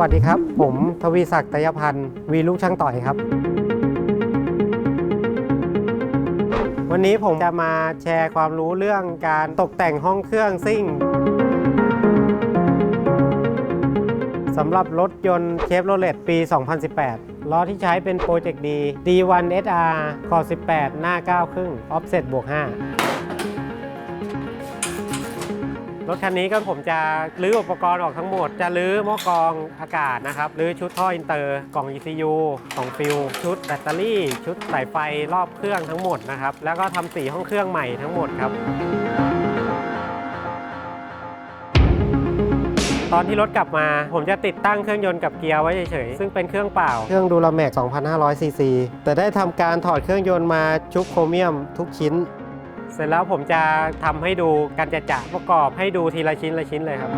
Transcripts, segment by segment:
วัสดีครับ ผมทวีศักดิ์ตยพันธ์วีลูกช่างต่อยครับ วันนี้ผมจะมาแชร์ความรู้เรื่องการตกแต่งห้องเครื่องซิ่งสำหรับรถยนต์เชฟโรเลตปี 2018 ล้อที่ใช้เป็นโปรเจกต์ดี D1 SR ขอบ18 หน้า 9 ครึ่ง offset บวก 5 รถคันนี้ก็ผมจะรื้ออุปกรณ์ออกทั้งหมด จะรื้อหม้อกรองอากาศนะครับรื้อชุดท่ออินเตอร์กล่อง ECU กล่องฟิลชุดแบตเตอรี่ ชุดสายไฟรอบเครื่องทั้งหมดนะครับ แล้วก็ทำสีห้องเครื่องใหม่ทั้งหมดครับ ตอนที่รถกลับมา ผมจะติดตั้งเครื่องยนต์กับเกียร์ไว้เฉยๆ ซึ่งเป็นเครื่องเปล่า เครื่องดูลาแม็ก2,500ซีซีแต่ได้ทำการถอดเครื่องยนต์มาชุบโครเมียมทุกชิ้น เสร็จแล้วผมจะทำให้ดูการจะจะประกอบให้ดูทีละชิ้นละชิ้นเลยครับ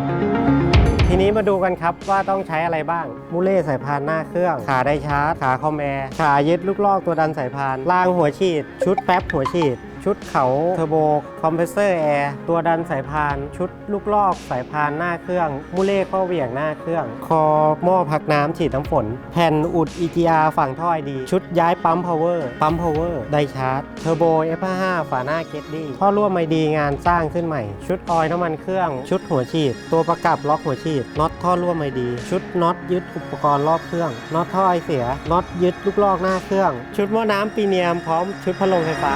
ทีนี้มาดูกันครับว่าต้องใช้อะไรบ้างมูเล่สายพานหน้าเครื่อง ขาไดชาร์จขาคอมแอร์ขายึดลูกลอกตัวดันสายพานรางหัวฉีด ชุดแป๊บหัวฉีด ชุดเขาเทอร์โบคอมเพรสเซอร์แอร์ตัวดันสายพาน ชุดลูกลอกสายพานหน้าเครื่อง มูเล่ข้อเหวี่ยงหน้าเครื่อง คอหม้อพักน้ำฉีดน้ำฝน แผ่นอุด EGR ฝั่งท่อไอดี ชุดย้ายปั๊มพาวเวอร์ปั๊มพาวเวอร์ไดชาร์จเทอร์โบ F55 ฝาหน้าเกตดี้ท่อร่วมไอดีงานสร้างขึ้นใหม่ ชุดออยล์น้ำมันเครื่อง ชุดหัวฉีด ตัวประกับล็อกหัวฉีดน็อตท่อร่วมไอดี ชุดน็อตยึดอุปกรณ์รอบเครื่องน็อตท่อไอเสียน็อตยึดลูกลอกหน้าเครื่อง ชุดหม้อน้ำปีเนียมพร้อมชุดพัดลมไฟฟ้า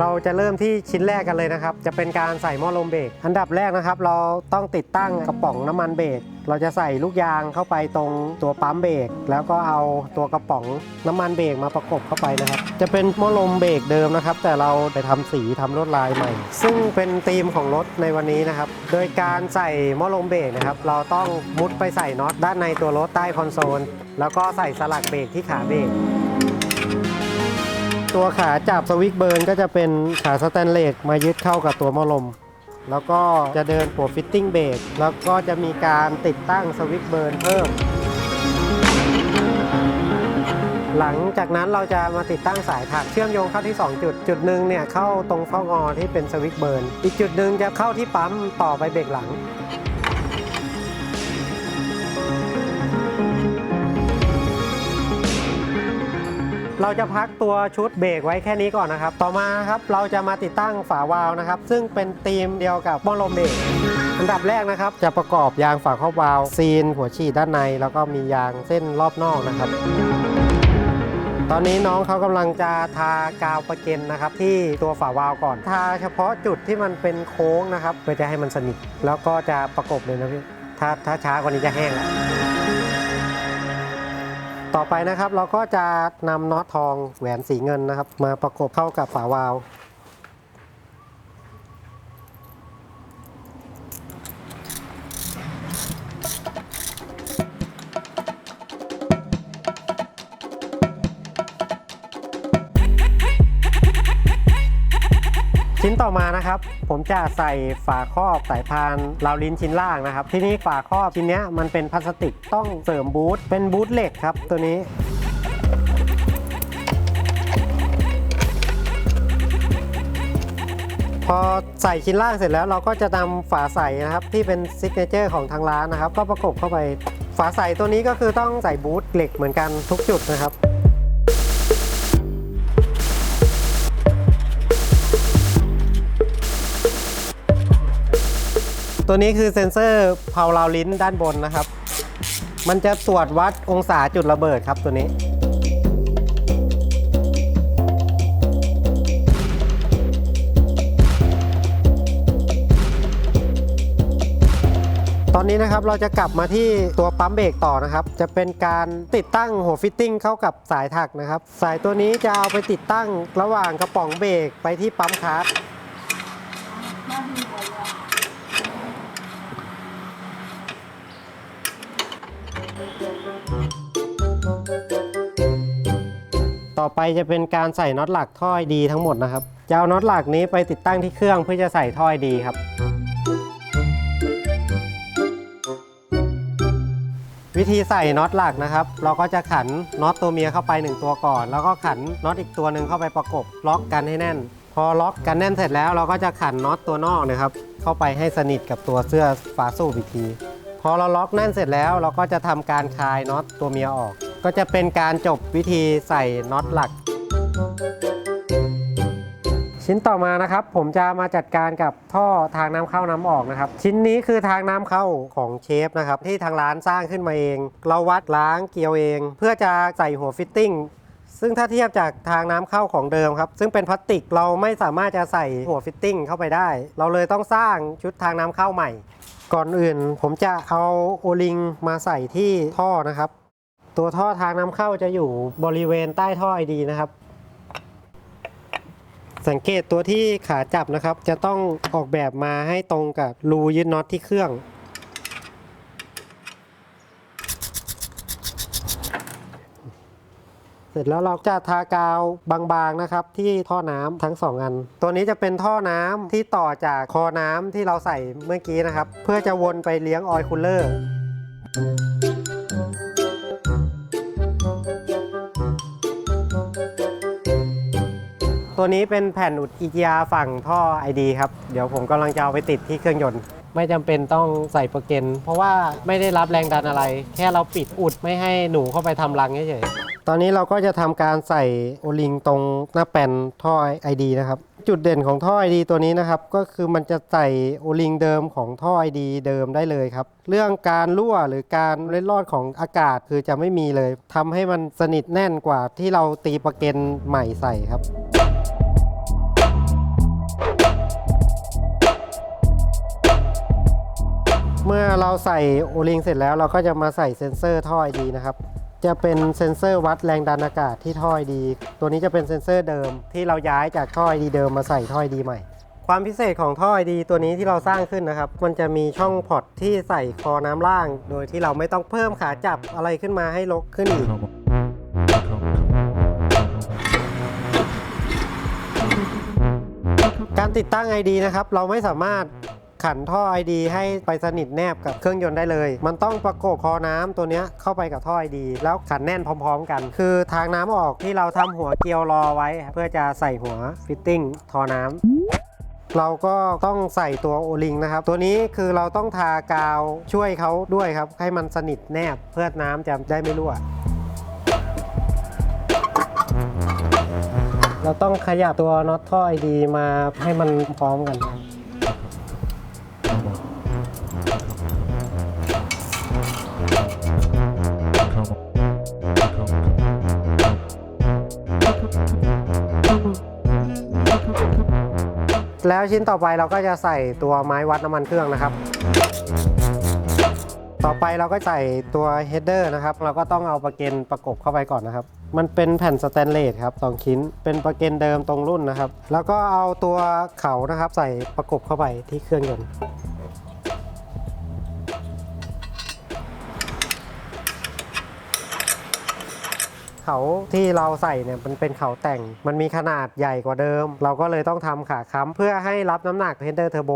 เราจะเริ่มที่ชิ้นแรกกันเลยนะครับ จะเป็นการใส่หม้อลมเบรกอันดับแรกนะครับ เราต้องติดตั้งกระป๋องน้ำมันเบรกเราจะใส่ลูกยางเข้าไปตรงตัวปั๊มเบรกแล้วก็เอาตัวกระป๋องน้ำมันเบรกมาประกบเข้าไปนะครับ จะเป็นหม้อลมเบรกเดิมนะครับ แต่เราไปทำสีทำลวดลายใหม่ ซึ่งเป็นธีมของรถในวันนี้นะครับ โดยการใส่หม้อลมเบรกนะครับ เราต้องมุดไปใส่น็อตด้านในตัวรถใต้คอนโซลแล้วก็ใส่สลักเบรกที่ขาเบรก ตัวขาจับสวิกเบิร์นก็จะเป็นขาสแตนเลสมายึดเข้ากับตัวหม้อลม แล้วก็จะเดินหัวฟิตติ้งเบรกแล้วก็จะมีการติดตั้งสวิกเบิร์นเพิ่ม หลังจากนั้นเราจะมาติดตั้งสายถักเชื่อมโยงเข้าที่ 2 จุด จุดหนึ่งเนี่ยเข้าตรงเฝ้างอที่เป็นสวิกเบิร์นอีกจุดหนึ่งจะเข้าที่ปั๊มต่อไปเบรกหลัง เราจะพักตัวชุดเบรกไว้แค่นี้ก่อนนะครับ ต่อมาครับเราจะมาติดตั้งฝาวาล์วนะครับ ซึ่งเป็นธีมเดียวกับหม้อลมเบรกอันดับแรกนะครับ จะประกอบยางฝาครอบวาล์วซีน หัวฉีดด้านใน แล้วก็มียางเส้นรอบนอกนะครับ ตอนนี้น้องเขากำลังจะทากาวประเก็นนะครับ ที่ตัวฝาวาล์วก่อน ทาเฉพาะจุดที่มันเป็นโค้งนะครับเพื่อจะให้มันสนิทแล้วก็จะประกบเลยนะพี่ถ้าถ้าช้ากว่านี้จะแห้งแล้ว ต่อไปนะครับเราก็จะนำน็อตทองแหวนสีเงินนะครับ มาประกบเข้ากับฝาวาล์ว อมานะครับ ผมจะใส่ฝาครอบสายพานราวลิ้นชิ้นล่างนะครับ ทีนี้ฝาครอบชิ้นนี้มันเป็นพลาสติกต้องเสริมบูทเป็นบูทเหล็กครับ ตัวนี้พอใส่ชิ้นล่างเสร็จแล้วเราก็จะนำฝาใส่นะครับ ที่เป็นซิกเนเจอร์ของทางร้านนะครับ ก็ประกบเข้าไป ฝาใส่ตัวนี้ก็คือต้องใส่บูทเหล็กเหมือนกันทุกจุดนะครับ ตัวนี้คือเซ็นเซอร์เพาลาวลิ้นด้านบนนะครับ มันจะตรวจวัดองศาจุดระเบิดครับตัวนี้ ตอนนี้นะครับเราจะกลับมาที่ตัวปั๊มเบรกต่อนะครับ จะเป็นการติดตั้งหัวฟิตติ้งเข้ากับสายถักนะครับ สายตัวนี้จะเอาไปติดตั้งระหว่างกระป๋องเบรกไปที่ปั๊มคาร์ ต่อไปจะเป็นการใส่น็อตหลักท่อไอดีทั้งหมดนะครับจะเอาน็อตหลักนี้ไปติดตั้งที่เครื่องเพื่อจะใส่ท่อไอดีครับ วิธีใส่น็อตหลักนะครับ เราก็จะขันน็อตตัวเมียเข้าไป 1 ตัวก่อน แล้วก็ขันน็อตอีกตัวหนึ่งเข้าไปประกบล็อกกันให้แน่น พอล็อกกันแน่นเสร็จแล้ว เราก็จะขันน็อตตัวนอกนะครับเข้าไปให้สนิทกับตัวเสื้อฝาสูบอีกที พอเราล็อกแน่นเสร็จแล้วเราก็จะทำการคลายน็อตตัวเมียออก ก็จะเป็นการจบวิธีใส่น็อตหลัก ชิ้นต่อมานะครับ ผมจะมาจัดการกับท่อทางน้ำเข้าน้ำออกนะครับ ชิ้นนี้คือทางน้ำเข้าของเชฟนะครับ ที่ทางร้านสร้างขึ้นมาเอง เราวัดล้างเกลียวเอง เพื่อจะใส่หัวฟิตติ้งซึ่งถ้าเทียบจากทางน้ำเข้าของเดิมครับ ซึ่งเป็นพลาสติกเราไม่สามารถจะใส่หัวฟิตติ้งเข้าไปได้ เราเลยต้องสร้างชุดทางน้ำเข้าใหม่ ก่อนอื่นผมจะเอาโอลิงมาใส่ที่ท่อนะครับ ตัวท่อทางน้ำเข้าจะอยู่บริเวณใต้ท่อไอดีนะครับ สังเกตตัวที่ขาจับนะครับ จะต้องออกแบบมาให้ตรงกับรูยึดน็อตที่เครื่อง เสร็จแล้วเราจะทากาวบางๆนะครับ ที่ท่อน้ำทั้งสองอัน ตัวนี้จะเป็นท่อน้ำที่ต่อจากคอน้ำที่เราใส่เมื่อกี้นะครับ เพื่อจะวนไปเลี้ยงออยล์คูลเลอร์ตัวนี้เป็นแผ่นอุดอีจีอาฝั่งท่อ ID ครับ เดี๋ยวผมกำลังจะเอาไปติดที่เครื่องยนต์ไม่จำเป็นต้องใส่โปรเกนเพราะว่าไม่ได้รับแรงดันอะไร แค่เราปิดอุดไม่ให้หนูเข้าไปทำรังเฉยๆ ตอนนี้เราก็จะทำการใส่โอลิงตรงหน้าแป้นท่อ ID นะครับ จุดเด่นของท่อ ID ตัวนี้นะครับ ก็คือมันจะใส่โอลิงเดิมของท่อ ID เดิมได้เลยครับ เรื่องการรั่วหรือการเล็ดลอดของอากาศคือจะไม่มีเลยทำให้มันสนิทแน่นกว่าที่เราตีประเกนใหม่ใส่ครับเมื่อเราใส่โอลิงเสร็จแล้วเราก็จะมาใส่เซ็นเซอร์ท่อไอดีนะครับ จะเป็นเซ็นเซอร์วัดแรงดันอากาศที่ท่อไอดี ตัวนี้จะเป็นเซ็นเซอร์เดิมที่เราย้ายจากท่อไอดีเดิมมาใส่ท่อไอดีใหม่ ความพิเศษของท่อไอดีตัวนี้ที่เราสร้างขึ้นนะครับ มันจะมีช่องพอตที่ใส่คอน้ำล่าง โดยที่เราไม่ต้องเพิ่มขาจับอะไรขึ้นมาให้ลกขึ้นอีกการติดตั้ง ID นะครับ เราไม่สามารถ ขันท่อ ID ให้ไปสนิทแนบกับเครื่องยนต์ได้เลย มันต้องประกบคอน้ำตัวเนี้ยเข้าไปกับท่อ ID แล้วขันแน่นพร้อม ๆ กัน คือทางน้ำออกที่เราทำหัวเกลียวรอไว้ เพื่อจะใส่หัวฟิตติ้งท่อน้ำเราก็ต้องใส่ตัวโอลิงนะครับ ตัวนี้คือเราต้องทากาวช่วยเขาด้วยครับ ให้มันสนิทแนบเพื่อน้ำจะได้ไม่รั่ว เราต้องขยับตัวน็อตท่อไอดีมาให้มันพร้อมกัน แล้วชิ้นต่อไปเราก็จะใส่ตัวไม้วัดน้ำมันเครื่องนะครับ ต่อไปเราก็ใส่ตัวเฮดเดอร์นะครับ เราก็ต้องเอาประเกนประกบเข้าไปก่อนนะครับ มันเป็นแผ่นสแตนเลสครับสองชิ้น เป็นประเกนเดิมตรงรุ่นนะครับ แล้วก็เอาตัวเขานะครับใส่ประกบเข้าไปที่เครื่องยนต์ เขาที่เราใส่เนี่ยมันเป็นเขาแต่ง มันมีขนาดใหญ่กว่าเดิม เราก็เลยต้องทำขาค้ำเพื่อให้รับน้ำหนักเฮดเดอร์เทอร์โบ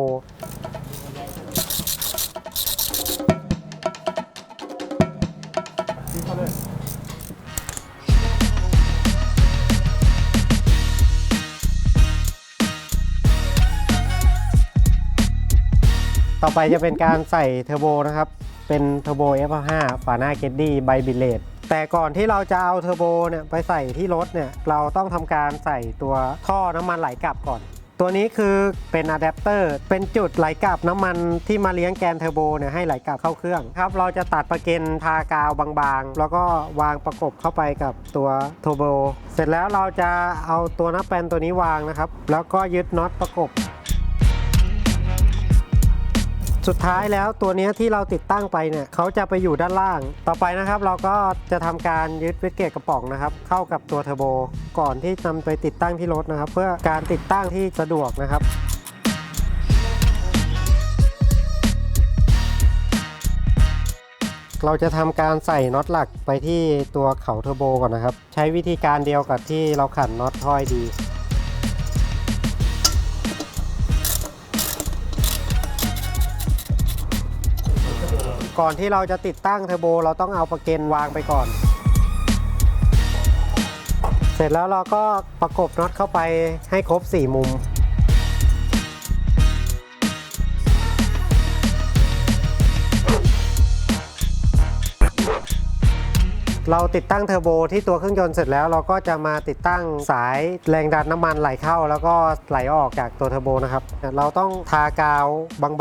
ต่อไปจะเป็นการใส่เทอร์โบนะครับ เป็นเทอร์โบ F5 ฝาหน้าเกดดี้ไบบิเลต แต่ก่อนที่เราจะเอาเทอร์โบเนี่ยไปใส่ที่รถเนี่ยเราต้องทำการใส่ตัวท่อน้ำมันไหลกลับก่อน ตัวนี้คือเป็นอะแดปเตอร์เป็นจุดไหลกลับน้ำมันที่มาเลี้ยงแกนเทอร์โบเนี่ยให้ไหลกลับเข้าเครื่องครับเราจะตัดประเกนทากาวบางๆ แล้วก็วางประกบเข้าไปกับตัวเทอร์โบเสร็จแล้วเราจะเอาตัวนับแปนตัวนี้วางนะครับแล้วก็ยึดน็อตประกบ สุดท้ายแล้วตัวนี้ที่เราติดตั้งไปเนี่ยเขาจะไปอยู่ด้านล่าง ต่อไปนะครับ เราก็จะทำการยึดวิสเกตกระป๋องนะครับ เข้ากับตัวเทอร์โบ ก่อนที่นำไปติดตั้งที่รถนะครับ เพื่อการติดตั้งที่สะดวกนะครับเราจะทำการใส่น็อตหลักไปที่ตัวเขาเทอร์โบก่อนนะครับ ใช้วิธีการเดียวกับที่เราขันน็อตถ้อยดี ก่อนที่เราจะติดตั้งเทอร์โบเราต้องเอาประเกนวางไปก่อน เสร็จแล้วเราก็ประกบน็อตเข้าไปให้ครบ 4 มุม เราติดตั้งเทอร์โบที่ตัวเครื่องยนต์เสร็จแล้วเราก็จะมาติดตั้งสายแรงดันน้ำมันไหลเข้า แล้วก็ไหลออกจากตัวเทอร์โบนะครับ เราต้องทากาว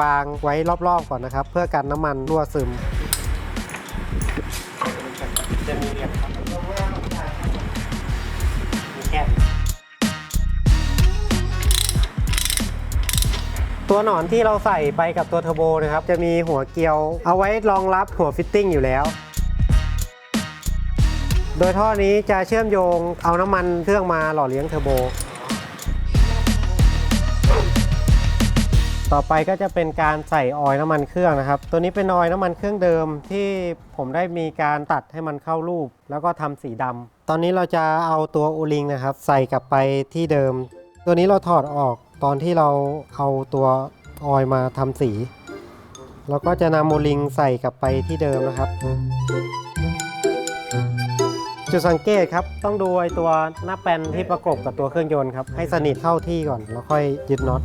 บางๆไว้รอบๆก่อนนะครับ เพื่อกันน้ำมันรั่วซึมจะมีเหลี่ยมครับแคบตัวหนอนที่เราใส่ไปกับตัวเทอร์โบนะครับ จะมีหัวเกลียวเอาไว้รองรับหัวฟิตติ้งอยู่แล้ว โดยท่อนี้จะเชื่อมโยงเอาน้ำมันเครื่องมาหล่อเลี้ยงเทอร์โบ ต่อไปก็จะเป็นการใส่ออยล์น้ำมันเครื่องนะครับ ตัวนี้เป็นออยล์น้ำมันเครื่องเดิมที่ผมได้มีการตัดให้มันเข้ารูป แล้วก็ทำสีดำตอนนี้เราจะเอาตัวโอลิงนะครับ ใส่กลับไปที่เดิม ตัวนี้เราถอดออกตอนที่เราเอาตัวออยล์มาทำสี เราก็จะนำโอลิงใส่กลับไปที่เดิมนะครับ จุดสังเกตครับต้องดูไอ้ตัวหน้าแปนที่ประกบกับตัวเครื่องยนต์ครับให้สนิทเข้าที่ก่อนแล้วค่อยยึดน็อต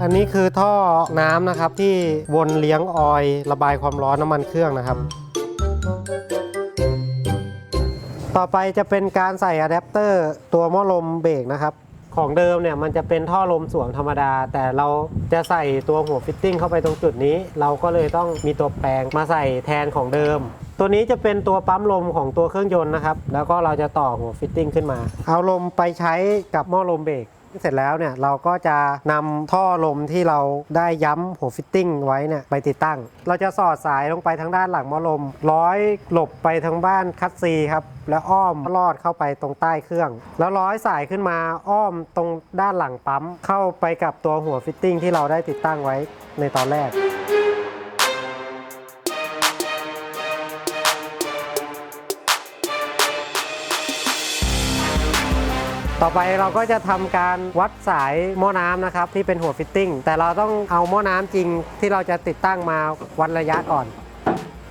อันนี้คือท่อน้ำนะครับที่วนเลี้ยงออยล์ระบายความร้อนน้ำมันเครื่องนะครับ ต่อไปจะเป็นการใส่อะแดปเตอร์ตัวหม้อลมเบรกนะครับ ของเดิมเนี่ยมันจะเป็นท่อลมสวมธรรมดา แต่เราจะใส่ตัวหัวฟิตติ้งเข้าไปตรงจุดนี้ เราก็เลยต้องมีตัวแปลงมาใส่แทนของเดิม ตัวนี้จะเป็นตัวปั๊มลมของตัวเครื่องยนต์นะครับ แล้วก็เราจะต่อหัวฟิตติ้งขึ้นมา เอาลมไปใช้กับหม้อลมเบรก เสร็จแล้วเนี่ยเราก็จะนำท่อลมที่เราได้ย้ำหัวฟิตติ้งไว้เนี่ยไปติดตั้ง เราจะสอดสายลงไปทางด้านหลังหม้อลม ร้อยหลบไปทางบ้านคัตซีครับแล้วอ้อมลอดเข้าไปตรงใต้เครื่อง แล้วร้อยสายขึ้นมาอ้อมตรงด้านหลังปั๊ม เข้าไปกับตัวหัวฟิตติ้งที่เราได้ติดตั้งไว้ในตอนแรก ต่อไปเราก็จะทำการวัดสายหม้อน้ำนะครับที่เป็นหัวฟิตติ้งแต่เราต้องเอาหม้อน้ำจริงที่เราจะติดตั้งมาวัดระยะก่อน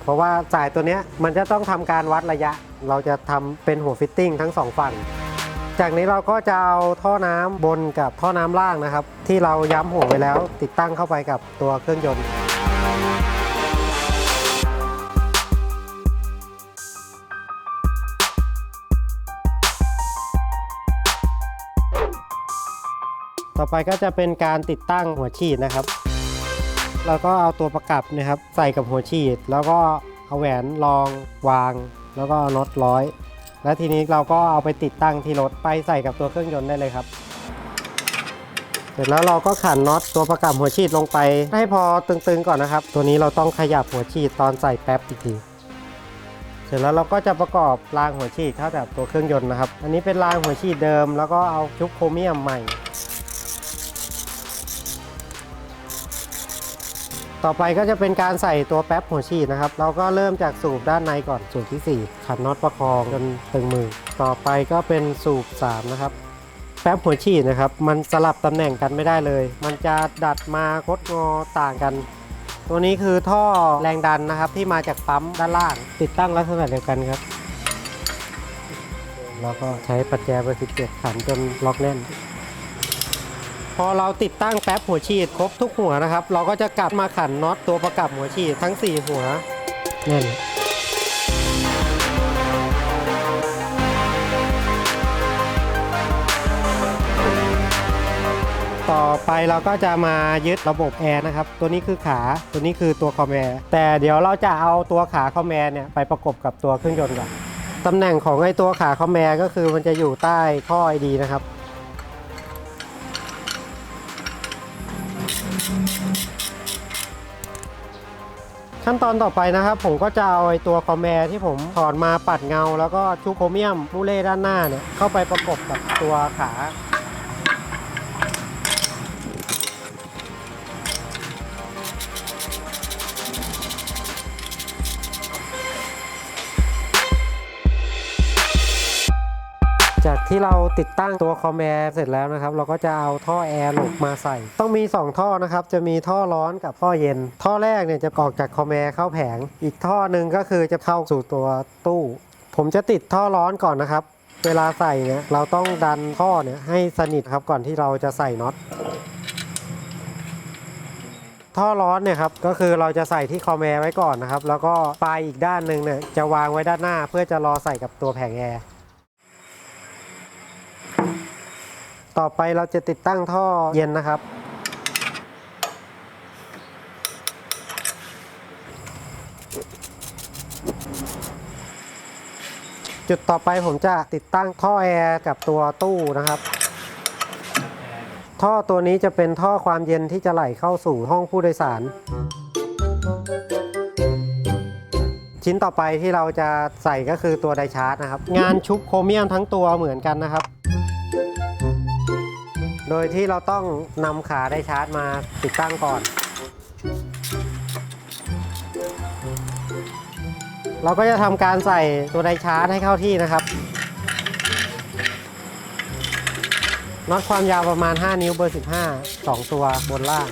เพราะว่าสายตัวนี้มันจะต้องทำการวัดระยะ เราจะทำเป็นหัวฟิตติ้งทั้งสองฝั่งจากนี้เราก็จะเอาท่อน้ำบนกับท่อน้ำล่างนะครับ ที่เราย้ำหัวไว้แล้ว ติดตั้งเข้าไปกับตัวเครื่องยนต์ ต่อไปก็จะเป็นการติดตั้งหัวฉีดนะครับเราก็เอาตัวประกับนะครับ ใส่กับหัวฉีด แล้วก็เอาแหวนรองวาง แล้วก็เอาน็อตร้อย แล้วทีนี้เราก็เอาไปติดตั้งที่รถไปใส่กับตัวเครื่องยนต์ได้เลยครับ เสร็จแล้วเราก็ขันน็อตตัวประกับหัวฉีดลงไป ให้พอตึงๆก่อนนะครับ ตัวนี้เราต้องขยับหัวฉีดตอนใส่แป๊บอีกทีเสร็จแล้วเราก็จะประกอบรางหัวฉีดเข้ากับตัวเครื่องยนต์นะครับ อันนี้เป็นรางหัวฉีดเดิม แล้วก็เอาชุบโครเมียมใหม่ ต่อไปก็จะเป็นการใส่ตัวแป๊บหัวฉีดนะครับ เราก็เริ่มจากสูบด้านในก่อนสูบที่ 4 ขันน็อตประคองจนตึงมือ ต่อไปก็เป็นสูบ 3 นะครับ แป๊บหัวฉีดนะครับ มันสลับตำแหน่งกันไม่ได้เลย มันจะดัดมาคดงอต่างกัน ตัวนี้คือท่อแรงดันนะครับที่มาจากปั๊มด้านล่าง ติดตั้งลักษณะเดียวกันครับ แล้วก็ใช้ปัจแจเบอร์17ขันจนล็อกแน่น อเราติดตั้งแป๊บหัวฉีดครบทุกหัวนะครับ เราก็จะกลับมาขันน็อตตัวประกับหัวฉีดทั้ง 4 หัวแน่นต่อไปเราก็จะมายึดระบบแอร์นะครับ ตัวนี้คือขาตัวนี้คือตัวคอมแอร์แต่เดี๋ยวเราจะเอาตัวขาคอมแอร์เนี่ยไปประกบกับตัวเครื่องยนต์ก่อนตำแหน่งของไอ้ตัวขาคอมแอร์ก็คือมันจะอยู่ใต้ท่อไอดีนะครับ ขั้นตอนต่อไปนะครับ ผมก็จะเอาไอตัวคอมแอร์ที่ผมถอดมาปัดเงา แล้วก็ชูโครเมียมมูเล่ด้านหน้าเนี่ยเข้าไปประกบกับตัวขา ที่เราติดตั้งตัวคอมแอร์เสร็จแล้วนะครับ เราก็จะเอาท่อแอร์หลบมาใส่ ต้องมี 2 ท่อนะครับ จะมีท่อร้อนกับท่อเย็น ท่อแรกเนี่ยจะออกจากคอมแอร์เข้าแผง อีกท่อหนึ่งก็คือจะเข้าสู่ตัวตู้ ผมจะติดท่อร้อนก่อนนะครับ เวลาใส่เนี่ยเราต้องดันท่อเนี่ยให้สนิทครับก่อนที่เราจะใส่น็อตท่อร้อนเนี่ยครับก็คือเราจะใส่ที่คอมแอร์ไว้ก่อนนะครับ แล้วก็ปลายอีกด้านหนึ่งเนี่ยจะวางไว้ด้านหน้า เพื่อจะรอใส่กับตัวแผงแอร์ ต่อไปเราจะติดตั้งท่อเย็นนะครับ จุดต่อไปผมจะติดตั้งท่อแอร์กับตัวตู้นะครับ ท่อตัวนี้จะเป็นท่อความเย็นที่จะไหลเข้าสู่ห้องผู้โดยสาร ชิ้นต่อไปที่เราจะใส่ก็คือตัวไดชาร์จนะครับ งานชุบโครเมียมทั้งตัวเหมือนกันนะครับ โดยที่เราต้องนำขาไดชาร์จมาติดตั้งก่อน เราก็จะทำการใส่ตัวไดชาร์จให้เข้าที่นะครับน็อตความยาวประมาณ 5 นิ้วเบอร์ 15 2 ตัวบนล่าง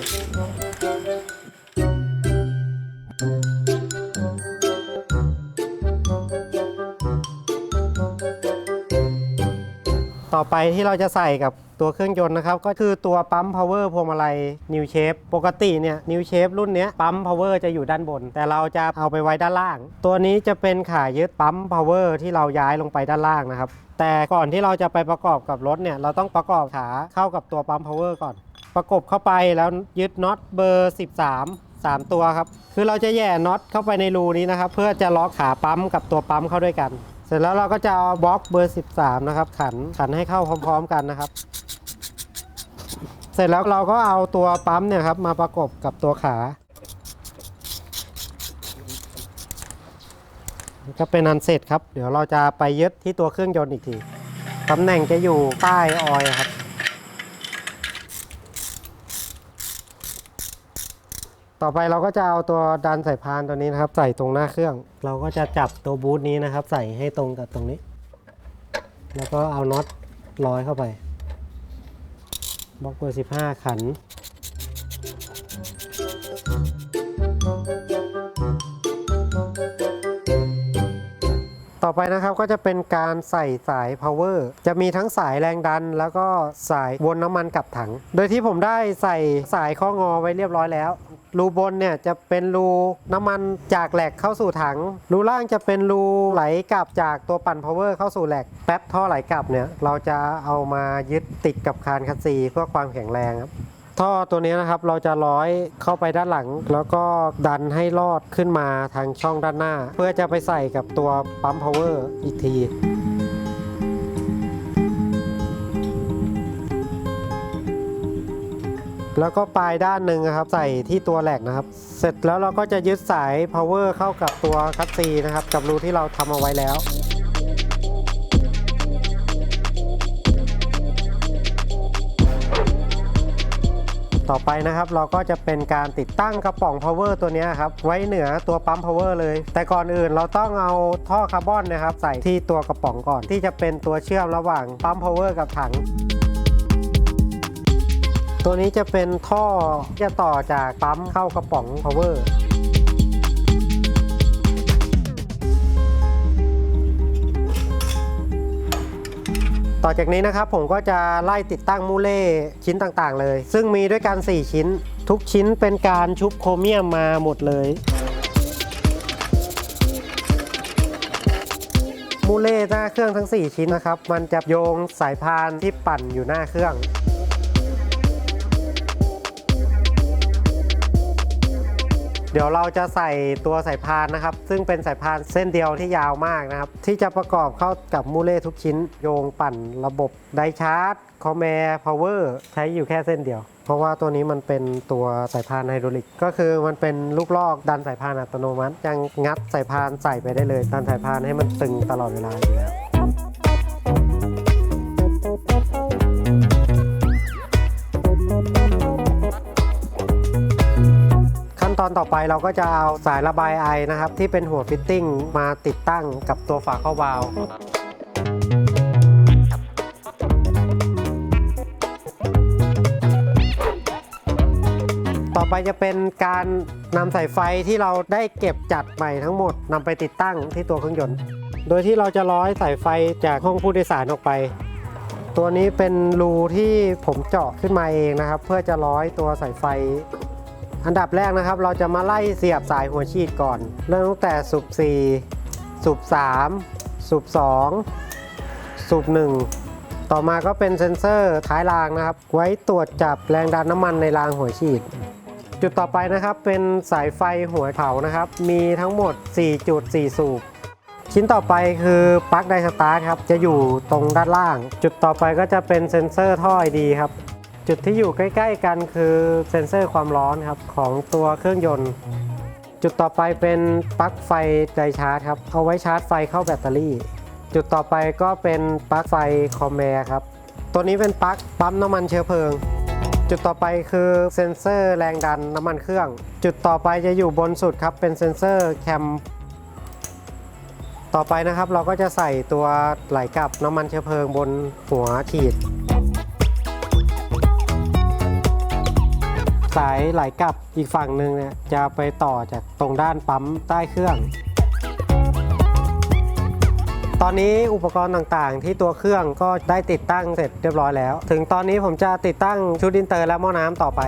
ต่อไปที่เราจะใส่กับตัวเครื่องยนต์นะครับ ก็คือตัวปั๊ม power พวงมาลัย new shape ปกติเนี่ย new shape รุ่นนี้ปั๊ม power จะอยู่ด้านบน แต่เราจะเอาไปไว้ด้านล่าง ตัวนี้จะเป็นขายึดปั๊ม power ที่เราย้ายลงไปด้านล่างนะครับ แต่ก่อนที่เราจะไปประกอบกับรถเนี่ย เราต้องประกอบขาเข้ากับตัวปั๊ม power ก่อน ประกบเข้าไปแล้วยึดน็อตเบอร์ 13 3 ตัวครับ คือเราจะแย่น็อตเข้าไปในรูนี้นะครับ เพื่อจะล็อกขาปั๊มกับตัวปั๊มเข้าด้วยกัน เสร็จแล้วเราก็จะเอาบล็อกเบอร์ 13 นะครับ ขันขันให้เข้าพร้อม ๆ กันนะครับ เสร็จแล้วเราก็เอาตัวปั๊มเนี่ยครับมาประกบกับตัวขา ก็เป็นอันเสร็จครับ เดี๋ยวเราจะไปยึดที่ตัวเครื่องยนต์อีกทีตำแหน่งจะอยู่ใต้ออยครับ ต่อไปเราก็จะเอาตัวดันสายพานตัวนี้นะครับ ใส่ตรงหน้าเครื่อง เราก็จะจับตัวบูทนี้นะครับ ใส่ให้ตรงกับตรงนี้ แล้วก็เอาน็อตร้อยเข้าไปบล็อกเบอร์15 ขัน ต่อไปนะครับก็จะเป็นการใส่สาย power จะมีทั้งสายแรงดัน แล้วก็สายวนน้ำมันกลับถัง โดยที่ผมได้ใส่สายข้องอไว้เรียบร้อยแล้ว รูบนเนี่ยจะเป็นรูน้ำมันจากแหลกเข้าสู่ถัง รูล่างจะเป็นรูไหลกลับจากตัวปั่น power เข้าสู่แหลกแป๊บท่อไหลกลับเนี่ยเราจะเอามายึดติดกับคานคัสซีเพื่อความแข็งแรงครับท่อตัวนี้นะครับเราจะร้อยเข้าไปด้านหลัง แล้วก็ดันให้ลอดขึ้นมาทางช่องด้านหน้า เพื่อจะไปใส่กับตัวปั๊ม power อีกที แล้วก็ปลายด้านหนึ่งนะครับ ใส่ที่ตัวแหลกนะครับ เสร็จแล้วเราก็จะยึดสาย power เข้ากับตัวคัสซีนะครับ กับรูที่เราทำเอาไว้แล้วต่อไปนะครับเราก็จะเป็นการติดตั้งกระป๋อง power ตัวนี้ครับไว้เหนือตัวปั๊ม power เลย แต่ก่อนอื่นเราต้องเอาท่อคาร์บอนนะครับ ใส่ที่ตัวกระป๋องก่อนที่จะเป็นตัวเชื่อมระหว่างปั๊ม power กับถัง ตัวนี้จะเป็นท่อที่จะต่อจากปั๊มเข้ากระป๋อง power ต่อจากนี้นะครับผมก็จะไล่ติดตั้งมูเล่ชิ้นต่างๆ เลย ซึ่งมีด้วยกัน 4 ชิ้น ทุกชิ้นเป็นการชุบโครเมียมมาหมดเลย มูเล่หน้าเครื่องทั้ง 4 ชิ้นนะครับ มันจะโยงสายพานที่ปั่นอยู่หน้าเครื่อง ดี๋ยวเราจะใส่ตัวสายพานนะครับ ซึ่งเป็นสายพานเส้นเดียวที่ยาวมากนะครับ ที่จะประกอบเข้ากับมูเล่ทุกชิ้น โยงปั่นระบบไดชาร์จคอมแมร์พาวเวอร์ใช้อยู่แค่เส้นเดียว เพราะว่าตัวนี้มันเป็นตัวสายพานไฮดรอลิก ก็คือมันเป็นลูกลอกดันสายพานอัตโนมัติ ยังงัดสายพานใส่ไปได้เลยดันสายพานให้มันตึงตลอดเวลาอยู่แล้ว ตอนต่อไปเราก็จะเอาสายระบายไอนะครับ ที่เป็นหัวฟิตติ้งมาติดตั้งกับตัวฝาเข้าวาล์วต่อไปจะเป็นการนำสายไฟที่เราได้เก็บจัดใหม่ทั้งหมดนำไปติดตั้งที่ตัวเครื่องยนต์ โดยที่เราจะร้อยสายไฟจากห้องผู้โดยสารออกไป ตัวนี้เป็นรูที่ผมเจาะขึ้นมาเองนะครับ เพื่อจะร้อยตัวสายไฟ อันดับแรกนะครับเราจะมาไล่เสียบสายหัวฉีดก่อน เริ่มตั้งแต่สูบ4สูบ3สูบ2สูบ1 ต่อมาก็เป็นเซ็นเซอร์ท้ายรางนะครับ ไว้ตรวจจับแรงดันน้ำมันในรางหัวฉีด จุดต่อไปนะครับเป็นสายไฟหัวเผานะครับ มีทั้งหมด4จุด4สูบชิ้นต่อไปคือปลั๊กไดสตาร์ครับ จะอยู่ตรงด้านล่าง จุดต่อไปก็จะเป็นเซ็นเซอร์ท่อไอดีครับ จุดที่อยู่ใกล้ ๆ กันคือเซ็นเซอร์ความร้อนครับของตัวเครื่องยนต์ จุดต่อไปเป็นปลั๊กไฟไดชาร์จครับเอาไว้ชาร์จไฟเข้าแบตเตอรี่ จุดต่อไปก็เป็นปลั๊กไฟคอมแมร์ครับตัวนี้เป็นปลั๊กปั๊มน้ำมันเชื้อเพลิง จุดต่อไปคือเซ็นเซอร์แรงดันน้ำมันเครื่อง จุดต่อไปจะอยู่บนสุดครับเป็นเซ็นเซอร์แคมต่อไปนะครับเราก็จะใส่ตัวไหลกลับน้ำมันเชื้อเพลิงบนหัวฉีด สายไหลกลับอีกฝั่งหนึ่งเนี่ยจะไปต่อจากตรงด้านปั๊มใต้เครื่อง ตอนนี้อุปกรณ์ต่างๆ ที่ตัวเครื่องก็ได้ติดตั้งเสร็จเรียบร้อยแล้ว ถึงตอนนี้ผมจะติดตั้งชุดอินเตอร์และหม้อน้ำต่อไป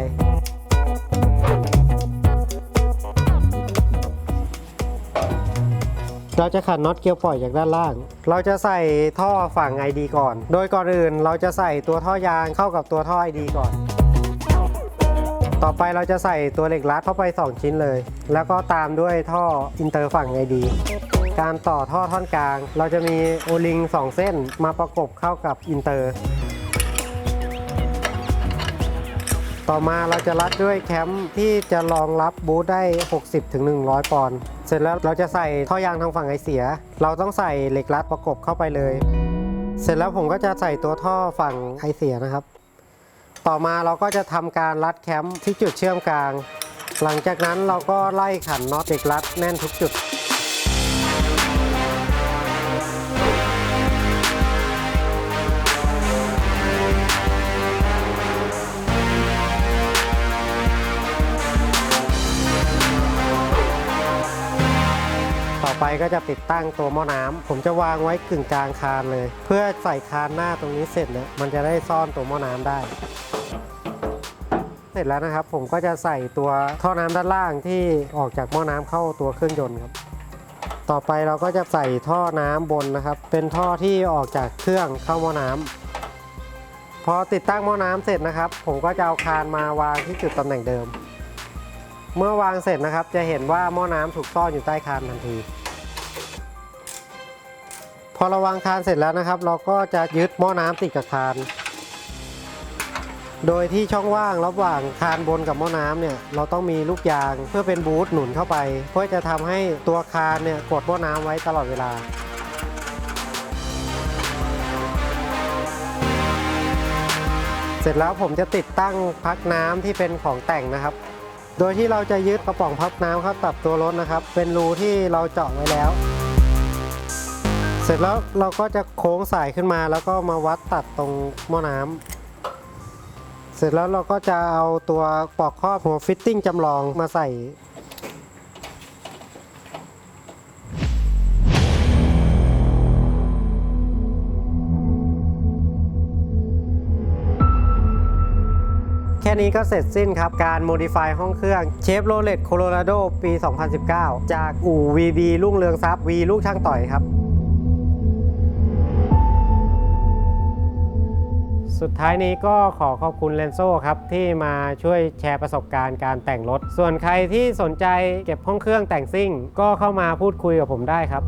เราจะขันน็อตเกลียวปล่อยจากด้านล่าง เราจะใส่ท่อฝั่ง ID ก่อน โดยก่อนอื่นเราจะใส่ตัวท่อยางเข้ากับตัวท่อ ID ก่อน ต่อไปเราจะใส่ตัวเหล็กรัดเข้าไป 2 ชิ้นเลย แล้วก็ตามด้วยท่ออินเตอร์ฝั่ง ID การต่อท่อท่อนกลาง เราจะมีโอลิง2 เส้นมาประกบเข้ากับอินเตอร์ ต่อมาเราจะรัดด้วยแคมที่จะรองรับบูทได้ 60-100 ปอนด์ เสร็จแล้วเราจะใส่ท่อยางทางฝั่งไอเสีย เราต้องใส่เหล็กรัดประกบเข้าไปเลย เสร็จแล้วผมก็จะใส่ตัวท่อฝั่งไอเสียนะครับ ต่อมาเราก็จะทำการรัดแคมป์ที่จุดเชื่อมกลาง หลังจากนั้นเราก็ไล่ขันน็อตเด็กรัดแน่นทุกจุด ไปก็จะติดตั้งตัวหม้อน้ำผมจะวางไว้กึ่งกลางคานเลย เพื่อใส่คานหน้าตรงนี้เสร็จเนี่ยมันจะได้ซ่อนตัวหม้อน้ำได้ เสร็จแล้วนะครับ ผมก็จะใส่ตัวท่อน้ำด้านล่างที่ออกจากหม้อน้ำเข้าตัวเครื่องยนต์ครับต่อไปเราก็จะใส่ท่อน้ำบนนะครับ เป็นท่อที่ออกจากเครื่องเข้าหม้อน้ำพอติดตั้งหม้อน้ำเสร็จนะครับ ผมก็จะเอาคานมาวางที่จุดตำแหน่งเดิม เมื่อวางเสร็จนะครับ จะเห็นว่าหม้อน้ำถูกซ่อนอยู่ใต้คานทันที อเราวางคานเสร็จแล้วนะครับ เราก็จะยึดหม้อน้ำติดกับคาน โดยที่ช่องว่างระหว่างคานบนกับหม้อน้ำเนี่ยเราต้องมีลูกยางเพื่อเป็นบูทหนุนเข้าไป เพื่อจะทำให้ตัวคานเนี่ยกดหม้อน้ำไว้ตลอดเวลาเสร็จแล้วผมจะติดตั้งพักน้ำที่เป็นของแต่งนะครับ โดยที่เราจะยึดกระป๋องพักน้ำเข้าตับตัวรถนะครับ เป็นรูที่เราเจาะไว้แล้ว เสร็จแล้วเราก็จะโค้งสายขึ้นมาแล้วก็มาวัดตัดตรงหม้อน้ำเสร็จแล้วเราก็จะเอาตัวปลอกครอบหัวฟิตติ้งจำลองมาใส่ แค่นี้ก็เสร็จสิ้นครับการ modify ห้องเครื่องเชฟโรเลตโคโลราโดปี 2019 จากอู่ VB รุ่งเรืองทรัพย์ V ลูกช่างต่อยครับ สุดท้ายนี้ก็ขอขอบคุณเลนโซครับ ที่มาช่วยแชร์ประสบการณ์การแต่งรถ ส่วนใครที่สนใจเก็บห้องเครื่องแต่งซิ่ง ก็เข้ามาพูดคุยกับผมได้ครับ